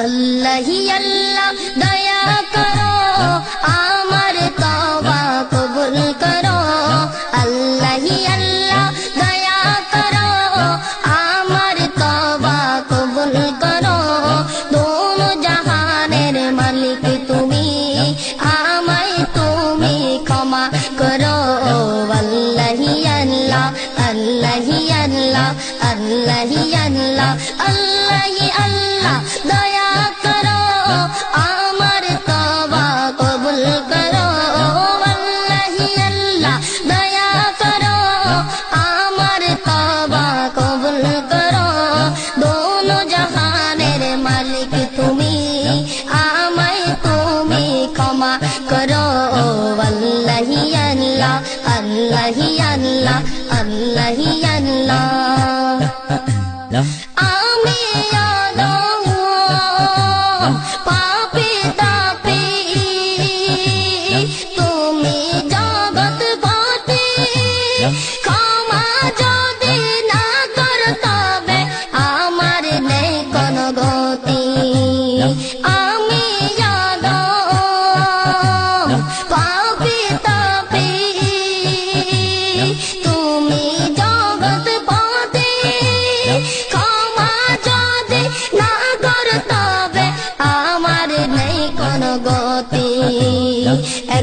اللہ ہی اللہ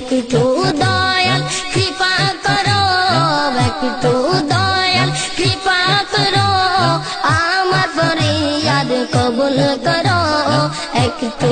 একটু দয়াল কৃপা করো একটু দয়াল কৃপা করো আমার ফরিয়াদ কবুল করো একটু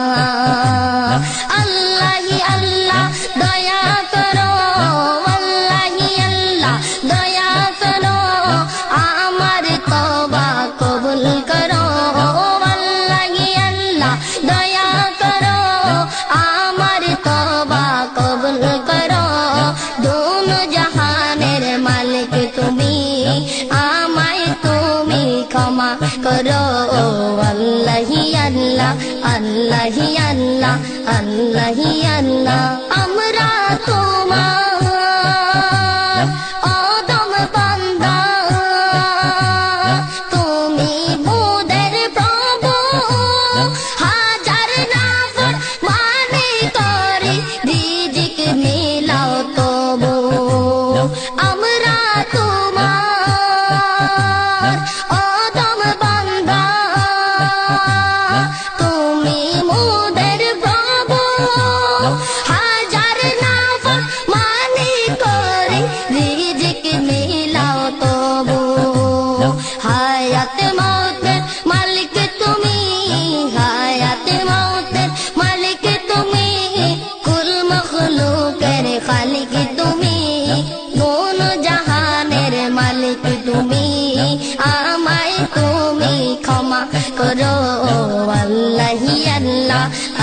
আল্লাহি আল্লাহ আল্লাহি আল্লাহ। আমরা তো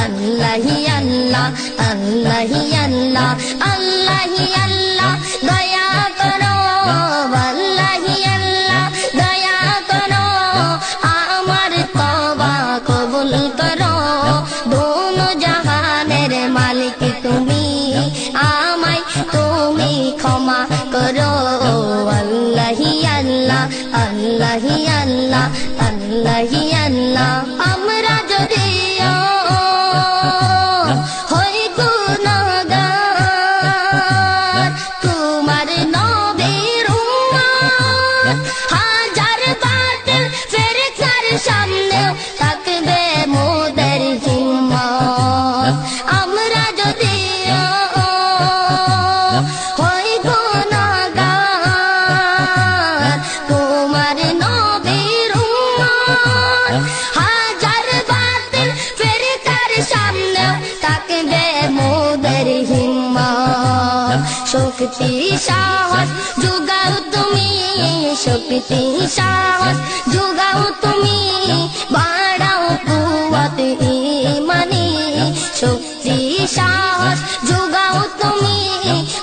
اللہ اللہ اللہ শক্তি সাহস, যোগাও তুমি শক্তি সাহস, যোগাও তুমি, বাড়াও কুয়াত মানে শক্তি সাহস, যোগাও তুমি,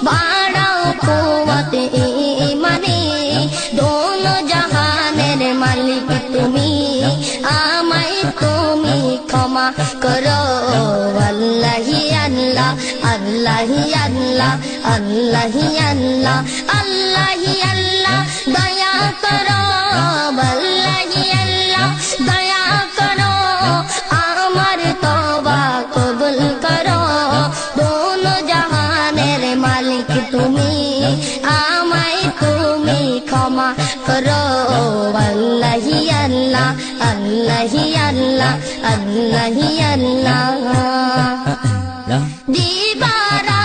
বাড়াও কুয়াত মানে দোন জাহানের মালিক তুমি, আমায় তুমি ক্ষমা কর আল্লাহি আল্লাহ আল্লাহি আল্লাহ দয়া করো আল্লাহি আল্লাহ দয়া করো আমার তওবা কবুল করো। দোনো জাহানের মালিক তুমি আমায় তুমি ক্ষমা করো। আল্লাহি আল্লাহ আল্লাহি আল্লাহ আল্লাহি আল্লাহ। দিবারাতি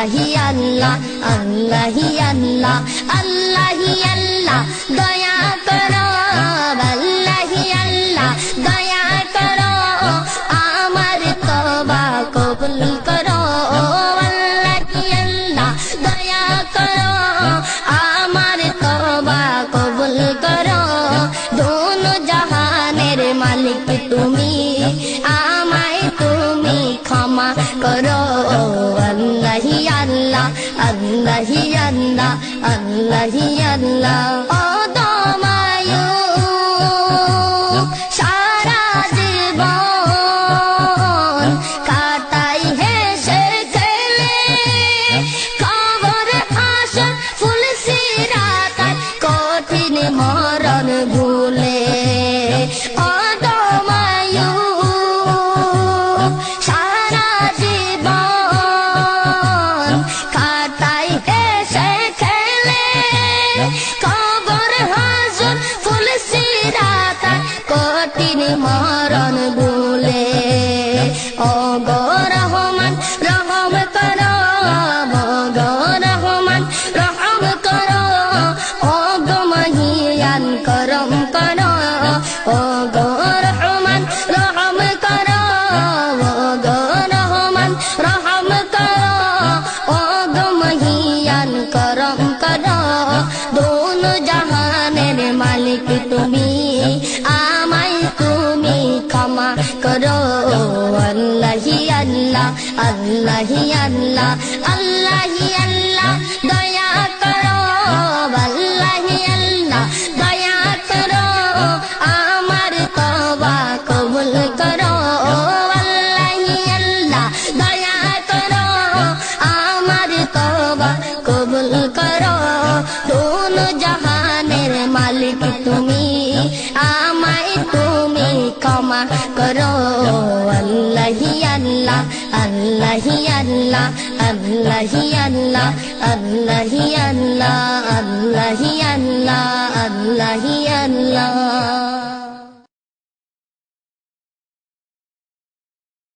আল্লাহি আল্লাহ আল্লাহি আল্লাহ আল্লাহি আল্লাহ, দয়া করো, আল্লাহি আল্লাহ, দয়া করো, আমার তবা কবুল করো, আল্লাহি আল্লাহ, দয়া করো, আমার তবা কবুল করো দোনো জাহানের মালিক তুমি। আমায় আল্লাহ আল্লাহি দোনো জাহানের মালিক তুমি আমায় তুমি ক্ষমা করো। আল্লাহি আল্লাহ আল্লাহি আল্লাহ আল্লাহি আল্লাহ। کرو۔ اللہ ہی اللہ اللہ ہی اللہ اللہ ہی اللہ اللہ ہی اللہ اللہ ہی اللہ اللہ ہی اللہ۔